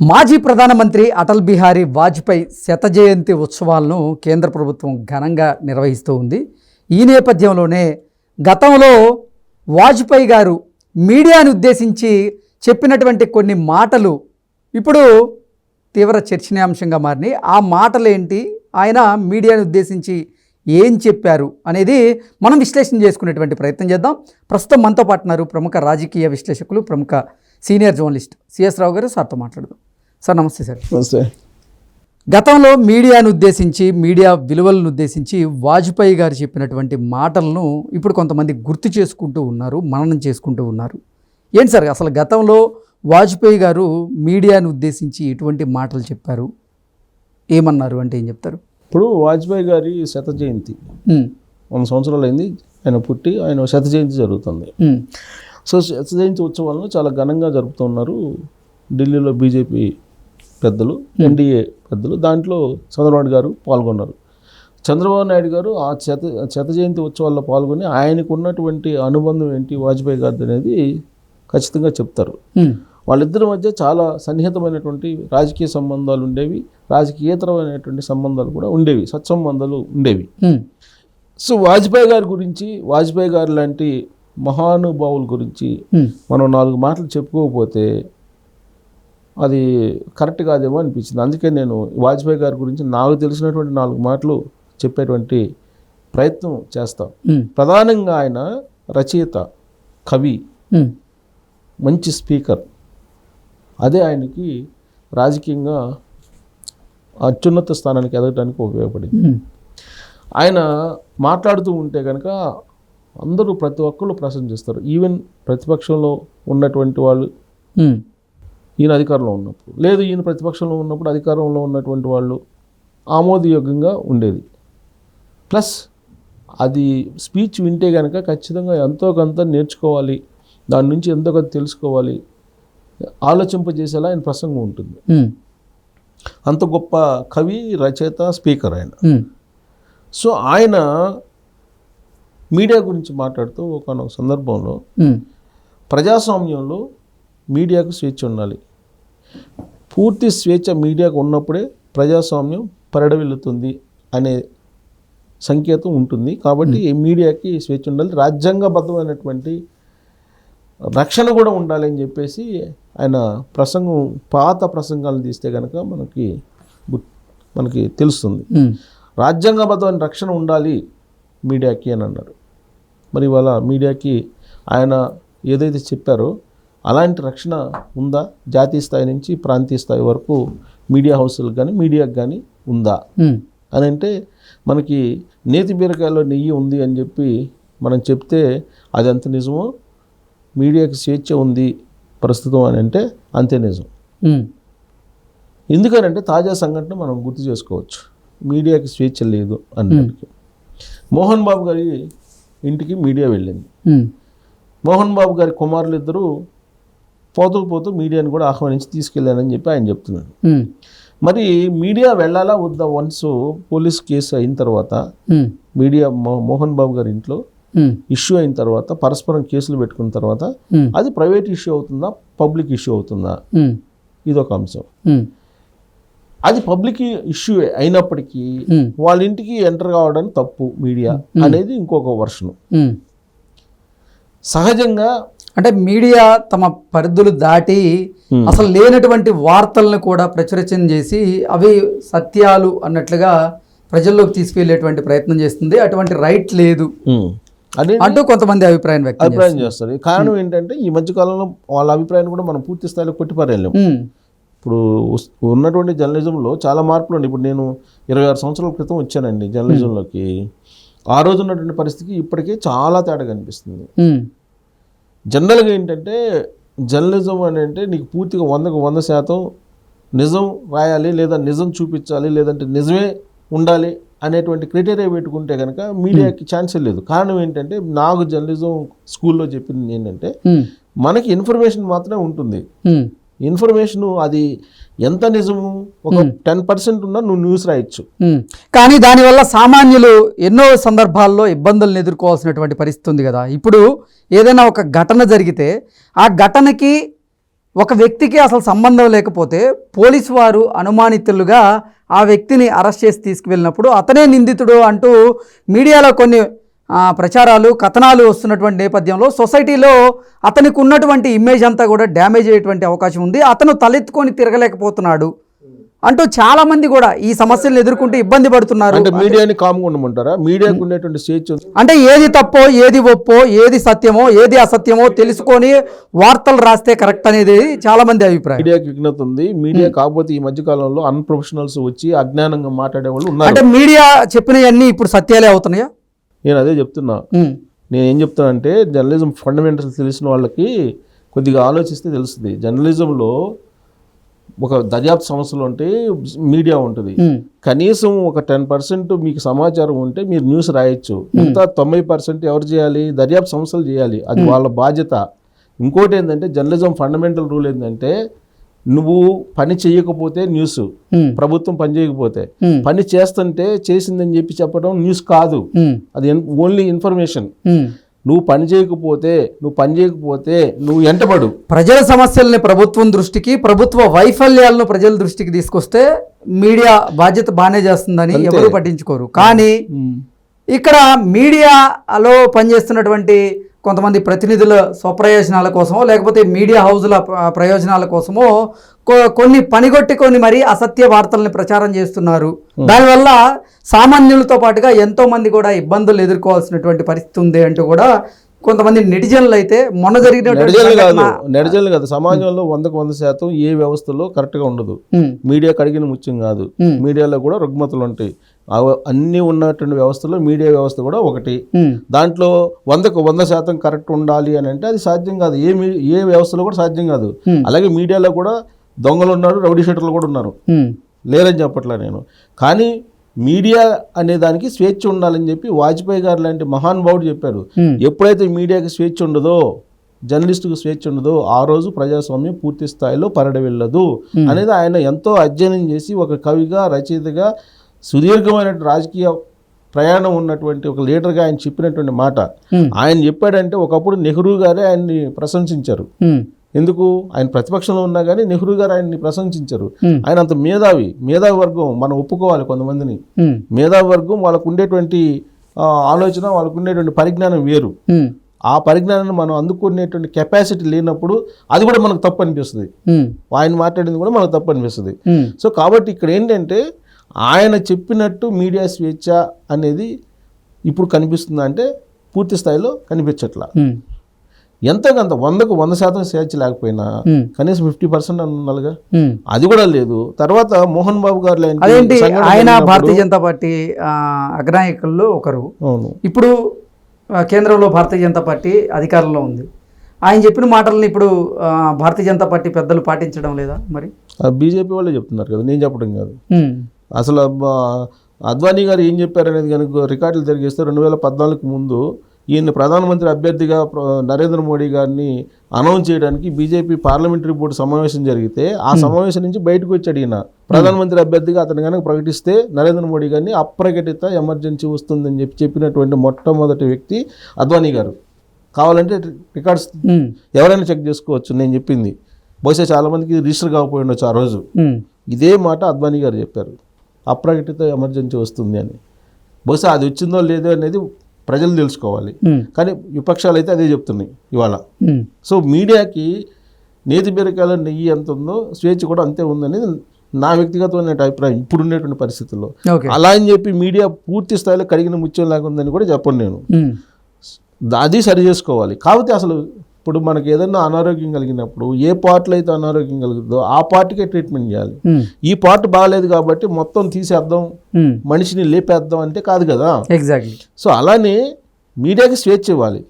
మాజీ ప్రధానమంత్రి అటల్ బిహారీ వాజ్పేయి శత జయంతి ఉత్సవాలను కేంద్ర ప్రభుత్వం ఘనంగా నిర్వహిస్తూ ఉంది. ఈ నేపథ్యంలోనే గతంలో వాజ్పేయి గారు మీడియాను ఉద్దేశించి చెప్పినటువంటి కొన్ని మాటలు ఇప్పుడు తీవ్ర చర్చనీయాంశంగా మారినాయి. ఆ మాటలు ఏంటి ఆయన మీడియాను ఉద్దేశించి ఏం చెప్పారు అనేది మనం విశ్లేషణ చేసుకునేటువంటి ప్రయత్నం చేద్దాం. ప్రస్తుతం మనతో పాటున్నారు ప్రముఖ రాజకీయ విశ్లేషకులు ప్రముఖ సీనియర్ జర్నలిస్ట్ సిఎస్ రావు గారు. సార్తో మాట్లాడదాం. సార్ నమస్తే సార్. నమస్తే. గతంలో మీడియాను ఉద్దేశించి మీడియా విలువలను ఉద్దేశించి వాజ్పేయి గారు చెప్పినటువంటి మాటలను ఇప్పుడు కొంతమంది గుర్తు చేసుకుంటూ ఉన్నారు మననం చేసుకుంటూ ఉన్నారు. ఏంటి సార్ అసలు గతంలో వాజ్పేయి గారు మీడియాను ఉద్దేశించి ఎటువంటి మాటలు చెప్పారు? ఏమన్నారు అంటే ఏం చెప్తారు? ఇప్పుడు వాజ్పేయి గారి శత జయంతి వంద సంవత్సరాలు అయింది ఆయన పుట్టి ఆయన శత జయంతి జరుగుతుంది సో శత జయంతి ఉత్సవాలను చాలా ఘనంగా జరుపుతున్నారు ఢిల్లీలో బీజేపీ పెద్దలు ఎన్డీఏ పెద్దలు దాంట్లో చంద్రబాబు గారు పాల్గొన్నారు. చంద్రబాబు నాయుడు గారు ఆ శత శత జయంతి ఉత్సవాల్లో పాల్గొని ఆయనకు ఉన్నటువంటి అనుబంధం ఏంటి వాజ్పేయి గారిది అనేది ఖచ్చితంగా చెప్తారు. వాళ్ళిద్దరి మధ్య చాలా సన్నిహితమైనటువంటి రాజకీయ సంబంధాలు ఉండేవి రాజకీయేతరమైనటువంటి సంబంధాలు కూడా ఉండేవి సత్సంబంధాలు ఉండేవి. సో వాజ్పేయి గారి గురించి వాజ్పేయి గారి లాంటి మహానుభావుల గురించి మనం నాలుగు మాటలు చెప్పుకోకపోతే అది కరెక్ట్ కాదేమో అనిపించింది. అందుకే నేను వాజ్పేయి గారి గురించి నాకు తెలిసినటువంటి నాలుగు మాటలు చెప్పేటువంటి ప్రయత్నం చేస్తాం. ప్రధానంగా ఆయన రచయిత కవి మంచి స్పీకర్. అదే ఆయనకి రాజకీయంగా అత్యున్నత స్థానానికి ఎదగడానికి ఉపయోగపడింది. ఆయన మాట్లాడుతూ ఉంటే కనుక అందరూ ప్రతి ఒక్కళ్ళు ప్రశంసిస్తారు. ఈవెన్ ప్రతిపక్షంలో ఉన్నటువంటి వాళ్ళు ఈయన అధికారంలో ఉన్నప్పుడు. లేదు ఈయన ప్రతిపక్షంలో ఉన్నప్పుడు అధికారంలో ఉన్నటువంటి వాళ్ళు ఆమోదయోగ్యంగా ఉండేది. ప్లస్ అది స్పీచ్ వింటే కనుక ఖచ్చితంగా ఎంతో కొంత నేర్చుకోవాలి. దాని నుంచి ఎంతో కొంత తెలుసుకోవాలి. ఆలోచింపజేసేలా ఆయన ప్రసంగం ఉంటుంది. అంత గొప్ప కవి రచయిత స్పీకర్ ఆయన. సో ఆయన మీడియా గురించి మాట్లాడుతూ ఒక సందర్భంలో ప్రజాస్వామ్యంలో మీడియాకు స్వేచ్ఛ ఉండాలి. పూర్తి స్వేచ్ఛ మీడియాకు ఉన్నప్పుడే ప్రజాస్వామ్యం పరిడవిల్లుతుంది అనే సంకేతం ఉంటుంది. కాబట్టి మీడియాకి స్వేచ్ఛ ఉండాలి. రాజ్యాంగబద్ధమైనటువంటి రక్షణ కూడా ఉండాలి అని చెప్పేసి ఆయన ప్రసంగం పాత ప్రసంగాలను తీస్తే కనుక మనకి మనకి తెలుస్తుంది. రాజ్యాంగబద్ధమైన రక్షణ ఉండాలి మీడియాకి అని అన్నారు. మరి ఇవాళ మీడియాకి ఆయన ఏదైతే చెప్పారో అలాంటి రక్షణ ఉందా? జాతీయ స్థాయి నుంచి ప్రాంతీయ స్థాయి వరకు మీడియా హౌస్లకు కానీ మీడియాకి కానీ ఉందా? అని అంటే మనకి నేతి బీరకాయలో నెయ్యి ఉంది అని చెప్పి మనం చెప్తే అది ఎంత నిజమో? మీడియాకి స్వేచ్ఛ ఉంది ప్రస్తుతం అని అంటే అంతే నిజం. ఎందుకనంటే తాజా సంఘటన మనం గుర్తు చేసుకోవచ్చు. మీడియాకి స్వేచ్ఛ లేదు అనడానికి మోహన్ బాబు గారి ఇంటికి మీడియా వెళ్ళింది. మోహన్ బాబు గారి కుమారులు ఇద్దరు పోతూ పోతూ మీడియాని కూడా ఆహ్వానించి తీసుకెళ్ళానని చెప్పి ఆయన చెప్తున్నాడు. మరి మీడియా వెళ్ళాలా వద్దా వన్స్ పోలీస్ కేసు అయిన తర్వాత మీడియా మోహన్ బాబు గారి ఇంట్లో ఇష్యూ అయిన తర్వాత పరస్పరం కేసులు పెట్టుకున్న తర్వాత అది ప్రైవేట్ ఇష్యూ అవుతుందా పబ్లిక్ ఇష్యూ అవుతుందా? ఇదొక అంశం. అది పబ్లిక్ ఇష్యూ అయినప్పటికీ వాళ్ళ ఇంటికి ఎంటర్ కావడం తప్పు మీడియా అనేది ఇంకొక వర్షను. సహజంగా అంటే మీడియా తమ పరిధులు దాటి అసలు లేనటువంటి వార్తలను కూడా ప్రచురచన చేసి అవి సత్యాలు అన్నట్లుగా ప్రజల్లోకి తీసుకెళ్ళేటువంటి ప్రయత్నం చేస్తుంది. అటువంటి రైట్ లేదు. అదే అంటూ కొంతమంది అభిప్రాయం వ్యక్తం అభిప్రాయం చేస్తారు. కారణం ఏంటంటే ఈ మధ్య కాలంలో వాళ్ళ అభిప్రాయాన్ని కూడా మనం పూర్తి స్థాయిలో కొట్టిపారేయలేం ఉమ్, ఇప్పుడు ఉన్నటువంటి జర్నలిజంలో చాలా మార్పులు ఉన్నాయి. ఇప్పుడు నేను ఇరవై ఆరు సంవత్సరాల క్రితం వచ్చానండి జర్నలిజంలోకి. ఆ రోజు ఉన్నటువంటి పరిస్థితికి ఇప్పటికే చాలా తేడా కనిపిస్తుంది. జనరల్గా ఏంటంటే జర్నలిజం అని అంటే నీకు పూర్తిగా వందకు వంద శాతం నిజం రాయాలి లేదా నిజం చూపించాలి లేదంటే నిజమే ఉండాలి అనేటువంటి క్రైటీరియా పెట్టుకుంటే కనుక మీడియాకి ఛాన్సే లేదు. కారణం ఏంటంటే నాకు జర్నలిజం స్కూల్లో చెప్పింది ఏంటంటే ఉమ్, మనకి ఇన్ఫర్మేషన్ మాత్రమే ఉంటుంది. ఉమ్, ఇన్ఫర్మేషన్ అది ఎంత నిజము? ఒక టెన్ పర్సెంట్ ఉన్నా నువ్వు న్యూస్ రాయొచ్చు. కానీ దానివల్ల సామాన్యులు ఎన్నో సందర్భాల్లో ఇబ్బందులను ఎదుర్కోవాల్సినటువంటి పరిస్థితి ఉంది కదా. ఇప్పుడు ఏదైనా ఒక ఘటన జరిగితే ఆ ఘటనకి ఒక వ్యక్తికి అసలు సంబంధం లేకపోతే పోలీసు వారు అనుమానితులుగా ఆ వ్యక్తిని అరెస్ట్ చేసి తీసుకువెళ్ళినప్పుడు అతనే నిందితుడు అంటూ మీడియాలో కొన్ని ప్రచారాలు కథనాలు వస్తున్నటువంటి నేపథ్యంలో సొసైటీలో అతనికి ఉన్నటువంటి ఇమేజ్ అంతా కూడా డ్యామేజ్ అయ్యేటువంటి అవకాశం ఉంది. అతను తలెత్తుకొని తిరగలేకపోతున్నాడు. అంటూ చాలా మంది కూడా ఈ సమస్యలను ఎదుర్కొంటూ ఇబ్బంది పడుతున్నారు. అంటే మీడియాని కామ్గా ఉండమంటారా? మీడియాకు ఉండేటువంటి స్వేచ్ఛ ఉంది. అంటే ఏది తప్పో ఏది ఒప్పో ఏది సత్యమో ఏది అసత్యమో తెలుసుకొని వార్తలు రాస్తే కరెక్ట్ అనేది చాలా మంది అభిప్రాయం. మీడియాకి విఘ్నత ఉంది. మీడియా కాకపోతే ఈ మధ్య కాలంలో అన్ప్రొఫెషనల్స్ వచ్చి అజ్ఞానంగా మాట్లాడే వాళ్ళు ఉన్నారు. అంటే మీడియా చెప్పినవన్నీ ఇప్పుడు సత్యాలే అవుతున్నాయా? నేను అదే చెప్తున్నా. నేను ఏం చెప్తానంటే జర్నలిజం ఫండమెంటల్స్ తెలిసిన వాళ్ళకి కొద్దిగా ఆలోచిస్తే తెలుస్తుంది. జర్నలిజంలో ఒక దర్యాప్తు సంస్థలు ఉంటే మీడియా ఉంటుంది. కనీసం ఒక టెన్ పర్సెంట్ మీకు సమాచారం ఉంటే మీరు న్యూస్ రాయొచ్చు. మిగతా తొంభై పర్సెంట్ ఎవరు చేయాలి? దర్యాప్తు సంస్థలు చేయాలి. అది వాళ్ళ బాధ్యత. ఇంకోటి ఏంటంటే జర్నలిజం ఫండమెంటల్ రూల్ ఏంటంటే నువ్వు పని చేయకపోతే న్యూస్ ప్రభుత్వం పని చేయకపోతే. పని చేస్తుంటే చేసిందని చెప్పి చెప్పడం న్యూస్ కాదు. అది ఓన్లీ ఇన్ఫర్మేషన్. నువ్వు పని చేయకపోతే నువ్వు పని చేయకపోతే నువ్వు ఎంటబడు. ప్రజల సమస్యల్ని ప్రభుత్వం దృష్టికి ప్రభుత్వ వైఫల్యాలను ప్రజల దృష్టికి తీసుకొస్తే మీడియా బాధ్యత బాగానే చేస్తుందని. ఎవరు పట్టించుకోరు. కానీ ఇక్కడ మీడియాలో పనిచేస్తున్నటువంటి కొంతమంది ప్రతినిధుల స్వప్రయోజనాల కోసమో లేకపోతే మీడియా హౌజుల ప్ర- ప్రయోజనాల కోసమో కొన్ని పనిగొట్టుకొని మరి అసత్య వార్తల్ని ప్రచారం చేస్తున్నారు. దానివల్ల సామాన్యులతో పాటుగా ఎంతో మంది కూడా ఇబ్బందులు ఎదుర్కోవాల్సినటువంటి పరిస్థితి ఉంది అంటూ కూడా కొంతమంది నెటిజన్లు అయితే మొన్న జరిగినటువంటి నెడజల్లు కాదు సమాజంలో వందకు వంద శాతం ఏ వ్యవస్థలో కరెక్ట్గా ఉండదు. మీడియా కడిగిన ముత్యం కాదు. మీడియాలో కూడా రుగ్మతలు ఉంటాయి. అన్నీ ఉన్నటువంటి వ్యవస్థలో మీడియా వ్యవస్థ కూడా ఒకటి. దాంట్లో వందకు వంద శాతం కరెక్ట్ ఉండాలి అని అంటే అది సాధ్యం కాదు. ఏ మీ ఏ వ్యవస్థలో కూడా సాధ్యం కాదు. అలాగే మీడియాలో కూడా దొంగలు ఉన్నారు రౌడీ షీటర్లు కూడా ఉన్నారు. లేరని చెప్పట్లే నేను. కానీ మీడియా అనే దానికి స్వేచ్ఛ ఉండాలని చెప్పి వాజ్పేయి గారు లాంటి మహానుభావుడు చెప్పారు ఎప్పుడైతే మీడియాకి స్వేచ్ఛ ఉండదో జర్నలిస్టుకు స్వేచ్ఛ ఉండదో ఆ రోజు ప్రజాస్వామ్యం పూర్తి స్థాయిలో పరడ వెళ్ళదు అనేది ఆయన ఎంతో అధ్యయనం చేసి ఒక కవిగా రచయితగా సుదీర్ఘమైన రాజకీయ ప్రయాణం ఉన్నటువంటి ఒక లీడర్గా ఆయన చెప్పినటువంటి మాట. ఆయన చెప్పాడంటే ఒకప్పుడు నెహ్రూ గారే ఆయన్ని ప్రశంసించారు. ఎందుకు? ఆయన ప్రతిపక్షంలో ఉన్నా కానీ నెహ్రూ గారు ఆయన్ని ప్రశంసించారు. ఆయన అంత మేధావి మేధావి వర్గం మనం ఒప్పుకోవాలి కొంతమందిని. మేధావి వర్గం వాళ్ళకు ఉండేటువంటి ఆలోచన వాళ్ళకు ఉండేటువంటి పరిజ్ఞానం వేరు. ఆ పరిజ్ఞానాన్ని మనం అందుకునేటువంటి కెపాసిటీ లేనప్పుడు అది కూడా మనకు తప్పు అనిపిస్తుంది. ఆయన మాట్లాడింది కూడా మనకు తప్పు అనిపిస్తుంది. సో కాబట్టి ఇక్కడ ఏంటంటే ఆయన చెప్పినట్టు మీడియా స్వేచ్ఛ అనేది ఇప్పుడు కనిపిస్తుందా అంటే పూర్తి స్థాయిలో కనిపించట్లా. ఎంతో కొంత వందకు వంద శాతం స్వేచ్ఛ లేకపోయినా కనీసం ఫిఫ్టీ పర్సెంట్ అన్నాలుగా. అది కూడా లేదు. తర్వాత మోహన్ బాబు గారు అదేంటి? ఆయన భారతీయ జనతా పార్టీ అగ్రనాయకుల్లో ఒకరు. ఇప్పుడు కేంద్రంలో భారతీయ జనతా పార్టీ అధికారంలో ఉంది. ఆయన చెప్పిన మాటల్ని ఇప్పుడు భారతీయ జనతా పార్టీ పెద్దలు పాటించడం లేదా మరి? బీజేపీ వాళ్ళే చెప్తున్నారు కదా నేను చెప్పడం కాదు. అసలు అద్వానీ గారు ఏం చెప్పారనేది కనుక రికార్డులు తిరిగిస్తే రెండు వేల పద్నాలుగు ముందు ఈయన ప్రధానమంత్రి అభ్యర్థిగా నరేంద్ర మోడీ గారిని అనౌన్స్ చేయడానికి బీజేపీ పార్లమెంటరీ బోర్డు సమావేశం జరిగితే ఆ సమావేశం నుంచి బయటకు వచ్చాడు ఈయన. ప్రధానమంత్రి అభ్యర్థిగా అతను కనుక ప్రకటిస్తే నరేంద్ర మోడీ గారిని అప్రకటిత ఎమర్జెన్సీ వస్తుందని చెప్పి చెప్పినటువంటి మొట్టమొదటి వ్యక్తి అద్వానీ గారు. కావాలంటే రికార్డ్స్ ఉమ్, ఎవరైనా చెక్ చేసుకోవచ్చు నేను చెప్పింది. బహుశా చాలామందికి రిజిస్టర్ కాకపోయి ఉండొచ్చు ఆ రోజు. ఇదే మాట అద్వానీ గారు చెప్పారు. అప్రకటిత ఎమర్జెన్సీ వస్తుంది అని. బహుశా అది వచ్చిందో లేదో అనేది ప్రజలు తెలుసుకోవాలి. కానీ విపక్షాలు అయితే అదే చెప్తున్నాయి ఇవాళ. సో మీడియాకి నేతి బీరకాయల నెయ్యి ఎంత ఉందో స్వేచ్ఛ కూడా అంతే ఉందనేది నా వ్యక్తిగతమైన అభిప్రాయం ఇప్పుడు ఉండేటువంటి పరిస్థితుల్లో. అలా అని చెప్పి మీడియా పూర్తి స్థాయిలో కడిగిన ముత్యం లేకుందని కూడా చెప్పను నేను. అది సరి చేసుకోవాలి. కాకపోతే అసలు ఇప్పుడు మనకి ఏదైనా అనారోగ్యం కలిగినప్పుడు ఏ పార్ట్లో అయితే అనారోగ్యం కలుగుతుందో ఆ పార్టీకే ట్రీట్మెంట్ చేయాలి. ఈ పార్ట్ బాగాలేదు కాబట్టి మొత్తం తీసేద్దాం మనిషిని లేపేద్దాం అంటే కాదు కదా. ఎగ్జాక్ట్లీ సో అలానే మీడియాకి స్వేచ్ఛ ఇవ్వాలి.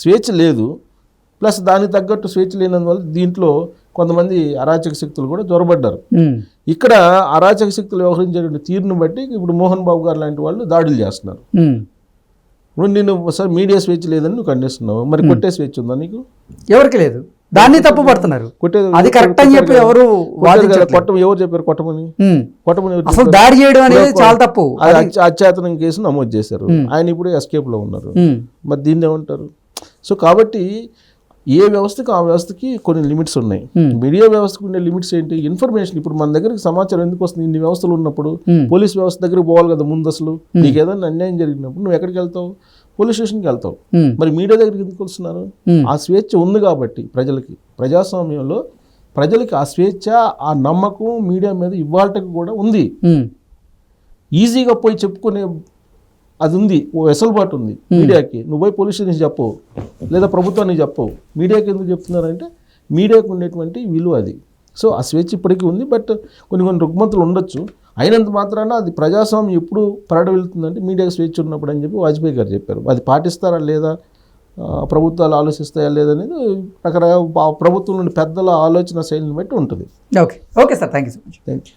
స్వేచ్ఛ లేదు. ప్లస్ దానికి తగ్గట్టు స్వేచ్ఛ లేనందువల్ల దీంట్లో కొంతమంది అరాచక శక్తులు కూడా జొరబడ్డారు ఉమ్, ఇక్కడ అరాచక శక్తులు వ్యవహరించేటువంటి తీరును బట్టి ఇప్పుడు మోహన్ బాబు గారు లాంటి వాళ్ళు దాడులు చేస్తున్నారు. ఇప్పుడు నేను సార్ మీడియా స్వేచ్ఛ లేదని నువ్వు ఖండిస్తున్నావు. మరి కొట్టే స్వేచ్ఛ ఉందా నీకు? ఎవరికి లేదు. దాన్ని తప్పు పడుతున్నారు. అది కరెక్ట్ అని చెప్పి ఎవరు. కొట్టం ఎవరు? చెప్పారు? కొట్టమని. కొట్టమని అసలు దాడి చేయడం అనేది చాలా తప్పు. అత్యాతనం కేసు నమోదు చేశారు. ఆయన ఇప్పుడు ఎస్కేప్లో ఉన్నారు. మరి దీన్ని ఏమంటారు? సో కాబట్టి ఏ వ్యవస్థకి ఆ వ్యవస్థకి కొన్ని లిమిట్స్ ఉన్నాయి. Hmm. మీడియా వ్యవస్థకు ఉండే లిమిట్స్ ఏంటి? ఇన్ఫర్మేషన్. ఇప్పుడు మన దగ్గరికి సమాచారం ఎందుకు వస్తుంది? ఇన్ని వ్యవస్థలు ఉన్నప్పుడు Hmm. పోలీస్ వ్యవస్థ దగ్గరికి పోవాలి కదా ముందు అసలు నీకు ఏదైనా అన్యాయం జరిగినప్పుడు నువ్వు ఎక్కడికి వెళ్తావు? పోలీస్ స్టేషన్కి వెళ్తావు. మరి మీడియా దగ్గరికి ఎందుకు వస్తున్నారు? ఆ స్వేచ్ఛ ఉంది కాబట్టి ప్రజలకి. ప్రజాస్వామ్యంలో ప్రజలకి ఆ స్వేచ్ఛ ఆ నమ్మకం మీడియా మీద ఇవాళకి కూడా ఉంది. ఈజీగా పోయి చెప్పుకునే అది ఉంది ఓ వెసలుబాటు ఉంది మీడియాకి. నువ్వు పోయి పోలీస్ స్టేషన్ చెప్పవు లేదా ప్రభుత్వానికి చెప్పవు మీడియాకి ఎందుకు చెప్తున్నారంటే మీడియాకు ఉండేటువంటి విలువ అది. సో ఆ స్వేచ్ఛ ఇప్పటికీ ఉంది బట్ కొన్ని కొన్ని రుగ్మతులు ఉండొచ్చు. అయినంత మాత్రాన అది ప్రజాస్వామ్యం ఎప్పుడు పరడ వెళ్తుందంటే మీడియాకి స్వేచ్ఛ ఉన్నప్పుడు అని చెప్పి వాజ్పేయి గారు చెప్పారు. అది పాటిస్తారా లేదా ప్రభుత్వాలు ఆలోచిస్తాయా లేదనేది రకరకాల ప్రభుత్వం నుండి పెద్దల ఆలోచన శైలిని బట్టి ఉంటుంది. Okay. Okay sir. Thank you so much. Thank you